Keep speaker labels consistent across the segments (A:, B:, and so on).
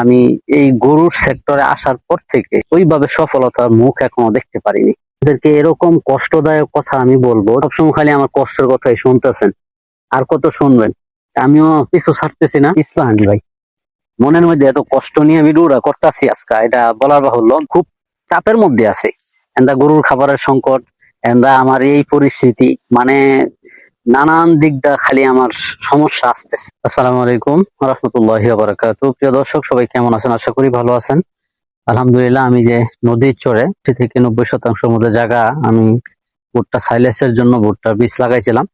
A: আমি এই গরুর সেক্টরে আসার পর থেকে ওইভাবে সফলতার মুখ এখনও দেখতে পারিনি। এদেরকে এরকম কষ্টদায়ক কথা আমি বলব, সবসময় খালি আমার কষ্টের কথাই শুনতেছেন। আর কত শুনবেন? আমিও কিছু ছাড়তেছি না। ইসমাহানি ভাই, মনের মধ্যে এত কষ্ট নিয়ে আমি ভিডিওটা করতেছি আজকে, এটা বলার বাহুল্য। খুব চাপের মধ্যে আছে। এন্দা গরুর খাবারের সংকট, এন্দা আমার এই পরিস্থিতি মানে নানান দিক দা খালি আমার সমস্যা আসতেছে। আসসালামু আলাইকুম রহমতুল্লাহ বারাকাতু প্রিয় দর্শক, সবাই কেমন আছেন? আশা করি ভালো আছেন। আলহামদুলিল্লাহ, আমি যে নদীর চরে থেকে নব্বই শতাংশ মধ্যে জায়গা, আমি ভুট্টা সাইলেসের জন্য ভুট্টার বীজ লাগাইছিলাম।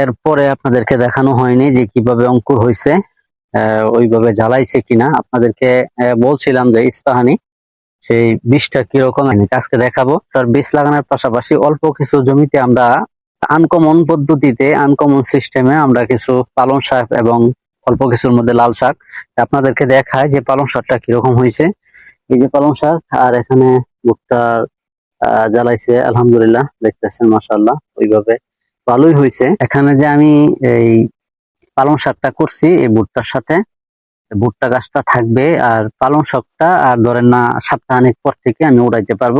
A: এরপরে আপনাদেরকে দেখানো হয়নি যে কীভাবে অঙ্কুর হয়েছে ওইভাবে জ্বালাইছে কিনা। আপনাদেরকে বলছিলাম যে ইস্পাহানি, সেই বীজটা কীরকম আজকে দেখাবো। তার বীজ লাগানোর পাশাপাশি অল্প কিছু জমিতে আমরা আনকমন পদ্ধতিতে আনকমন সিস্টেমে আমরা কিছু পালং শাক এবং অল্প কিছুর মধ্যে লাল শাক আপনাদেরকে দেখায় যে পালং শাকটা কীরকম হয়েছে। এই যে পালং শাক আর এখানে আহ, জ্বালাইছে আলহামদুলিল্লাহ দেখতেছেন মাসাল্লাহ ওইভাবে ভালোই হয়েছে। এখানে যে আমি এই পালং শাকটা করছি এই ভুট্টার সাথে ভুট্টা গাছটা থাকবে আর পালং শাকটা আর ধরেন না সপ্তাহানিক পর থেকে আমি উড়াইতে পারব।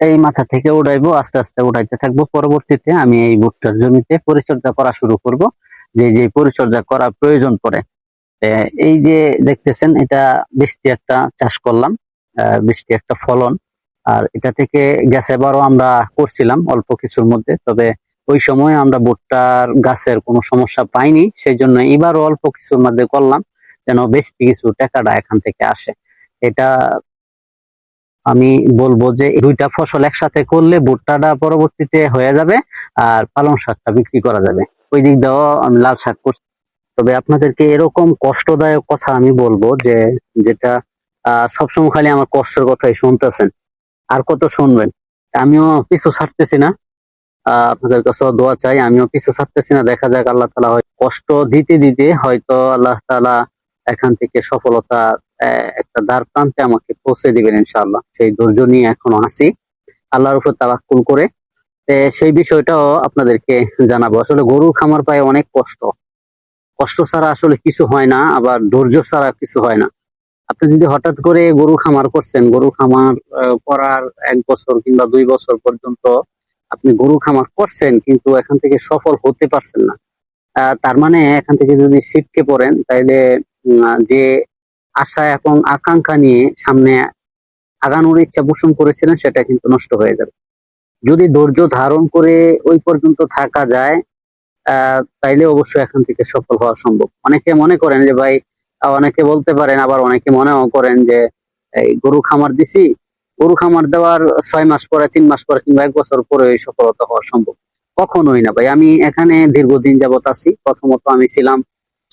A: এই মাথা থেকে উড়াইবো, আস্তে আস্তে উড়াইতে থাকব। পরবর্তীতে আমি এই ভুট্টার জমিতে পরিচর্যা করা শুরু করব। যে যে পরিচর্যা করা প্রয়োজন পড়ে। এই যে দেখতেছেন, এটা বৃষ্টি একটা চাষ করলাম। বৃষ্টি একটা ফলন। আর এটা থেকে গেছে এবারও আমরা করছিলাম অল্প কিছুর মধ্যে। তবে ওই সময় আমরা ভুট্টার গাছের কোনো সমস্যা পাইনি। সেই জন্য এবারও অল্প কিছুর মধ্যে করলাম। যেন বেশি কিছু টাকাটা এখান থেকে আসে। এটা আমি বলব যে দুইটা ফসল একসাথে করলে ভুট্টাটা পরবর্তীতে হয়ে যাবে আর পালং শাকটা বিক্রি করা যাবে। ওই দিক দিয়েও আমি লাল শাক করছি। তবে আপনাদেরকে এরকম কষ্টদায়ক কথা আমি বলব যে, যেটা সবসময় খালি আমার কষ্টের কথাই শুনতেছেন। আর কত শুনবেন? আমিও কিছু ছাড়তেছি না। আপনাদের কাছে দোয়া চাই, আমিও কিছু ছাড়তেছি না। দেখা যাক আল্লাহ তালা হয় কষ্ট দিতে দিতে হয়তো আল্লাহ তালা এখান থেকে সফলতা একটা দ্বার প্রান্তে আমাকে পৌঁছে দিবেন ইনশাআল্লাহ। সেই ধৈর্য নিয়ে এখনও আছি। আল্লাহর উপর তাবাক্কুল করে। সেই বিষয়টাও আপনাদেরকে জানাব। আসলে গরুর খামার পায় অনেক কষ্ট। কষ্ট ছাড়া আসলে কিছু হয় না, আবার ধৈর্য ছাড়া কিছু হয় না। আপনি যদি হঠাৎ করে গরু খামার করছেন, গরু খামার করার এক বছর কিংবা দুই বছর পর্যন্ত আপনি গরু খামার করছেন, কিন্তু এখান থেকে সফল হতে পারছেন না। তার মানে এখান থেকে যদি ছিটকে পড়েন, তাইলে যে আশা এবং আকাঙ্ক্ষা নিয়ে সামনে আগানোর ইচ্ছা পোষণ করেছিলেন, সেটা কিন্তু নষ্ট হয়ে যাবে। যদি ধৈর্য ধারণ করে ওই পর্যন্ত থাকা যায়, আহ, তাইলে অবশ্যই এখান থেকে সফল হওয়া সম্ভব। অনেকে মনে করেন যে, ভাই অনেকে বলতে পারেন, আবার অনেকে মনেও করেন যে, এই গরু খামার দিছি, গরু খামার দেওয়ার ছয় মাস পরে, তিন মাস পরে কিংবা এক বছর পরে ওই সফলতা হওয়া সম্ভব। কখনোই না, ভাই। আমি এখানে দীর্ঘদিন যাবত আছি। প্রথমত আমি ছিলাম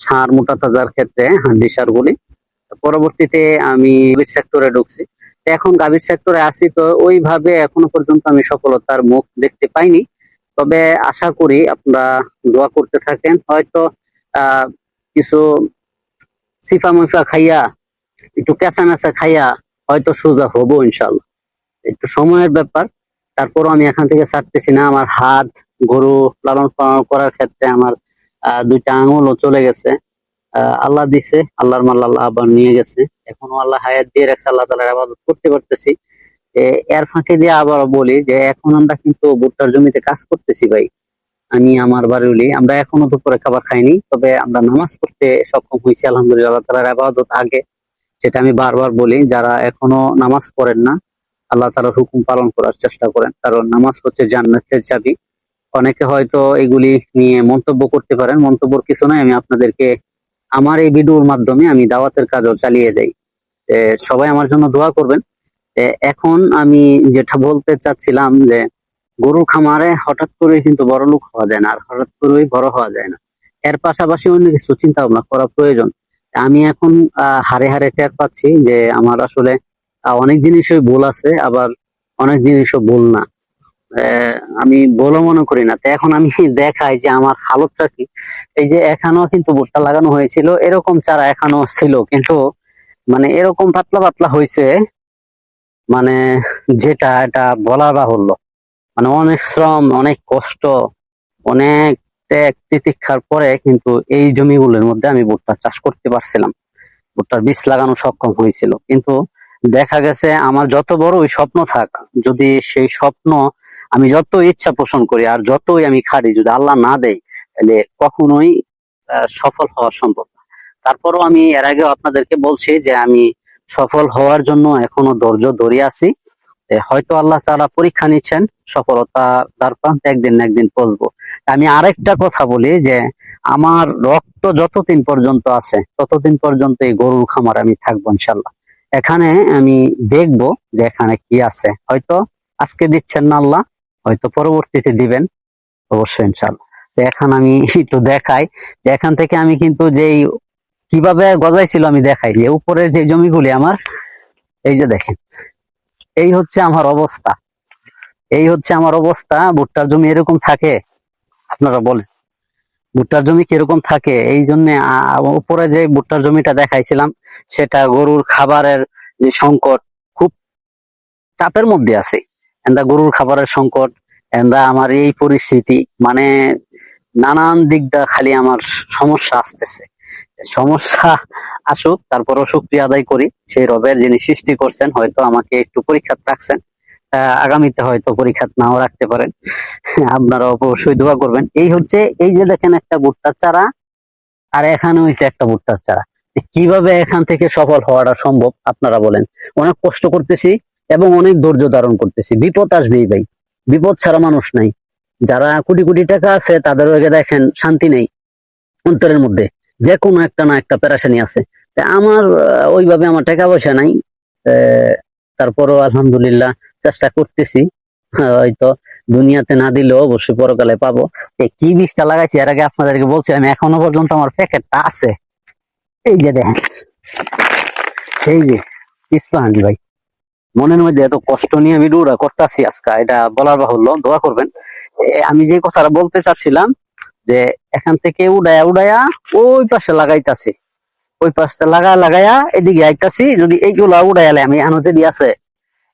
A: সার মোটা তাজার ক্ষেত্রে হান্ডি সার গুলি পরবর্তীতে আমি গাভীর সেক্টরে ঢুকছি। এখন গাভীর সেক্টরে আছি, তো ওইভাবে এখনও পর্যন্ত আমি সফলতার মুখ দেখতে পাইনি। তবে আশা করি আপনারা দোয়া করতে থাকেন। হয়তো কিছু সিফা মুফা খাইয়া, একটু কেঁচা মেচা খাইয়া হয়তো সোজা হব ইনশাল্লাহ একটু সময়ের ব্যাপার। তারপরও আমি এখান থেকে ছাড়তেছি না। আমার হাত, গরু লালন পালন করার ক্ষেত্রে আমার দুইটা আঙুলও চলে গেছে। আল্লাহ দিছে, আল্লাহর মাল্লা আল্লাহ আবার নিয়ে গেছে। এখনও আল্লাহ হায়াত দিয়ে রাখছে, আল্লাহ তালার আবাদত করতে পারতেছি। এর ফাঁকে দিয়ে আবার বলি যে, এখন আমরা কিন্তু ভুট্টার জমিতে কাজ করতেছি ভাই। আমি, আমার বাড়ি আমরা এখনও দুপুরে খাবার খাইনি, তবে আমরা নামাজ পড়তে সক্ষম হয়েছি, আলহামদুলিল্লাহ, আল্লাহ তালার আবাদত আগে। সেটা আমি বারবার বলি, যারা এখনও নামাজ পড়েন না, আল্লাহ তালার হুকুম পালন করার চেষ্টা করেন। কারণ নামাজ হচ্ছে জান্নাতের চাবি। অনেকে হয়তো এগুলি নিয়ে মন্তব্য করতে পারেন, মন্তব্যর কিছু নয় আমি আপনাদেরকে আমার এই ভিডিওর মাধ্যমে আমি দাওয়াতের কাজও চালিয়ে যাই। সবাই আমার জন্য দোয়া করবেন। এখন আমি যেটা বলতে চাচ্ছিলাম যে, গরুর খামারে হঠাৎ করে কিন্তু বড় লোক হওয়া যায় না, আর হঠাৎ করেই বড় হওয়া যায় না। এর পাশাপাশি অন্য কিছু চিন্তা ভাবনা করা প্রয়োজন। আমি এখন হারে হারে টের পাচ্ছি যে, আমার আসলে অনেক জিনিসই ভুল আছে, আবার অনেক জিনিসও ভুল না। আমি বলে মনে করি না। তো এখন আমি দেখাই যে আমার হালতটা কি। এই যে এখানেও কিন্তু ভুট্টা লাগানো হয়েছিল, এরকম চারা এখানেও ছিল। কিন্তু মানে এরকম পাতলা পাতলা হয়েছে মানে যেটা এটা বলা বাহুল্য। মানে অনেক শ্রম, অনেক কষ্ট, অনেক ত্যাগ তিতিক্ষার পরে কিন্তু এই জমিগুলোর মধ্যে আমি ভুট্টা চাষ করতে পারছিলাম। ভুট্টার বীজ লাগানো সক্ষম হয়েছিল। কিন্তু দেখা গেছে আমার যত বড় ওই স্বপ্ন থাক, যদি সেই স্বপ্ন আমি যত ইচ্ছা পোষণ করি আর যতই আমি খাটি যদি আল্লাহ না দেয়, তাহলে কখনোই সফল হওয়া সম্ভব না। তারপরও আমি এর আগেও আপনাদেরকে বলছি যে আমি সফল হওয়ার জন্য এখনও ধৈর্য ধরে আছি। হয়তো আল্লাহ তারা পরীক্ষা নিচ্ছেন, সফলতা দ্বার প্রান্তে একদিন না একদিন পৌঁছবো। আমি আরেকটা কথা বলি যে আমার রক্ত যতদিন পর্যন্ত আছে, ততদিন পর্যন্ত এই গরুর খামার আমি থাকব ইনশাল্লাহ এখানে আমি দেখব যে এখানে কি আছে। হয়তো আজকে দিচ্ছেন না আল্লাহ, হয়তো পরবর্তীতে দিবেন। অবশ্যই ইনশাল্লাহ এখন আমি একটু দেখাই যে এখান থেকে আমি কিন্তু যেই কীভাবে গজাইছিল আমি দেখাই। যে উপরে যে জমিগুলি আমার, এই যে দেখেন, এই হচ্ছে আমার অবস্থা। এই হচ্ছে আমার অবস্থা, ভুট্টার জমি এরকম থাকে। আপনারা বলেন। ভুট্টার জমি কীরকম থাকে? এই জন্য উপরে যে ভুট্টার জমিটা দেখাইছিলাম, সেটা গরুর খাবারের যে সংকট খুব চাপের মধ্যে আছে। এন্দা গরুর খাবারের সংকট, এন্দা আমার এই পরিস্থিতি মানে নানান দিক দা খালি আমার সমস্যা আসতেছে। সমস্যা আসুক, তারপরও শুক্রিয়া আদায় করি। সেই রবের যিনি সৃষ্টি করছেন, হয়তো আমাকে একটু পরীক্ষা রাখছেন। আগামীতে হয়তো পরীক্ষা নাও রাখতে পারেন। আপনারা অবশ্যই দোয়া করবেন। এই হচ্ছে, এই যে দেখেন একটা ভুট্টার চারা, আর এখানে হয়েছে একটা ভুট্টার চারা। কীভাবে এখান থেকে সফল হওয়াটা সম্ভব, আপনারা বলেন। অনেক কষ্ট করতেছি এবং অনেক ধৈর্য ধারণ করতেছি। বিপদ আসবেই ভাই। বিপদ ছাড়া মানুষ নাই। যারা কোটি কোটি টাকা আছে, তাদের দেখেন শান্তি নেই অন্তরের মধ্যে। যে কোনো একটা না একটা প্যারাসানি আছে। আমার ওইভাবে আমার টাকা পয়সা নাই। তারপরও আলহামদুলিল্লাহ চেষ্টা করতেছি। হয়তো দুনিয়াতে না দিলেও অবশ্যই পরকালে পাবো। কি বীজটা লাগাইছি এর আগে আপনাদেরকে বলছিলাম এখনও পর্যন্ত আমার প্যাকেটটা আছে। এই যে দেখেন, এই যে ইস্পাহানি ভাই। মনের মধ্যে এত কষ্ট নিয়ে আমি ভিডিওটা করতেছি আজকে, এটা বলার বাহুল্য, দোয়া করবেন। আমি যে কথাটা বলতে চাচ্ছিলাম যে, এখান থেকে উড়ায়া উড়ায়া ওই পাশে লাগাইতাছি। ওই পাশে লাগা লাগাইয়া এদিকে আইতাছি, যদি এইগুলা উড়াইলে আমি এখনও যদি আছে,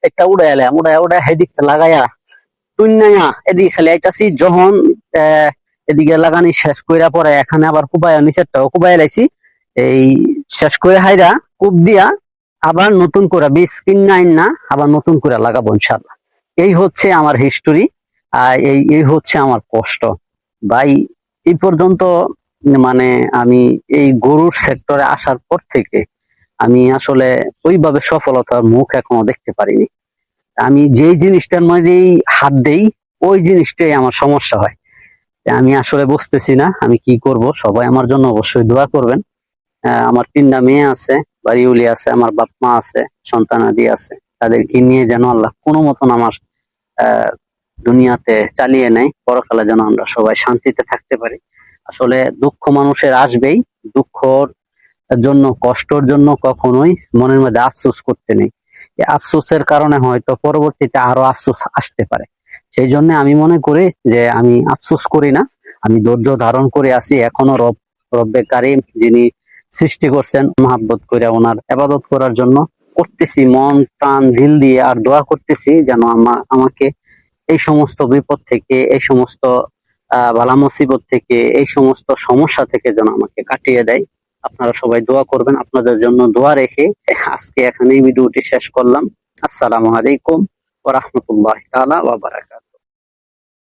A: একটা উড়াইলে উড়ায়া উড়ায়া সেদিকটা লাগায়া তুইনায়া এদিকে খালি আইতাছি, যখন এদিকে লাগানি শেষ কইরা পরে এখানে আবার কুবায়া, নিচেরটাও কুবাই লাইছি, এই শেষ করে হাইরা কূপ দিয়া আবার নতুন করে বীজ কিনা না আবার নতুন করে লাগাবো ইনশাল্লাহ এই হচ্ছে আমার হিস্টোরি আর এই এই হচ্ছে আমার কষ্ট। ভাই, এই পর্যন্ত মানে আমি এই গরুর সেক্টরে আসার পর থেকে আমি আসলে ওইভাবে সফলতার মুখ এখনও দেখতে পারিনি। আমি যেই জিনিসটার মধ্যেই হাত দেই, ওই জিনিসটাই আমার সমস্যা হয়। আমি আসলে বুঝতেছি না, আমি কি করব? সবাই আমার জন্য অবশ্যই দোয়া করবেন। আমার তিনটা মেয়ে আছে বাড়িউলি আছে, আমার বাপ মা আছে সন্তানাদি আছে। তাদেরকে নিয়ে যেন আল্লাহ কোনো মতন আমার দুনিয়াতে চালিয়ে নেয়, পরকালে যেন আমরা সবাই শান্তিতে থাকতে পারি। আসলে দুঃখ মানুষের আসবেই, দুঃখর জন্য, কষ্টর জন্য কখনোই মনের মধ্যে আফসোস করতে নেই। আফসোসের কারণে হয়তো পরবর্তীতে আরও আফসোস আসতে পারে। সেই জন্য আমি মনে করি যে আমি আফসোস করি না, আমি ধৈর্য ধারণ করে আছি। এখনও রব, রব্বে কারিম যিনি সৃষ্টি করছেন, মহাব্বত করে ওনার আবাদত করার জন্য করতেছি। মন, প্রাণ দিল দিয়ে আর দোয়া করতেছি যেন আমা- আমাকে এই সমস্ত বিপদ থেকে, এই সমস্ত বালা মুসিবত থেকে, এই সমস্ত সমস্যা থেকে যেন আমাকে কাটিয়ে দেয়। আপনারা সবাই দোয়া করবেন, আপনাদের জন্য দোয়া রেখে আজকে এখানেই ভিডিওটি শেষ করলাম। আসসালামু আলাইকুম ওয়া তালা বারাকাতুহু।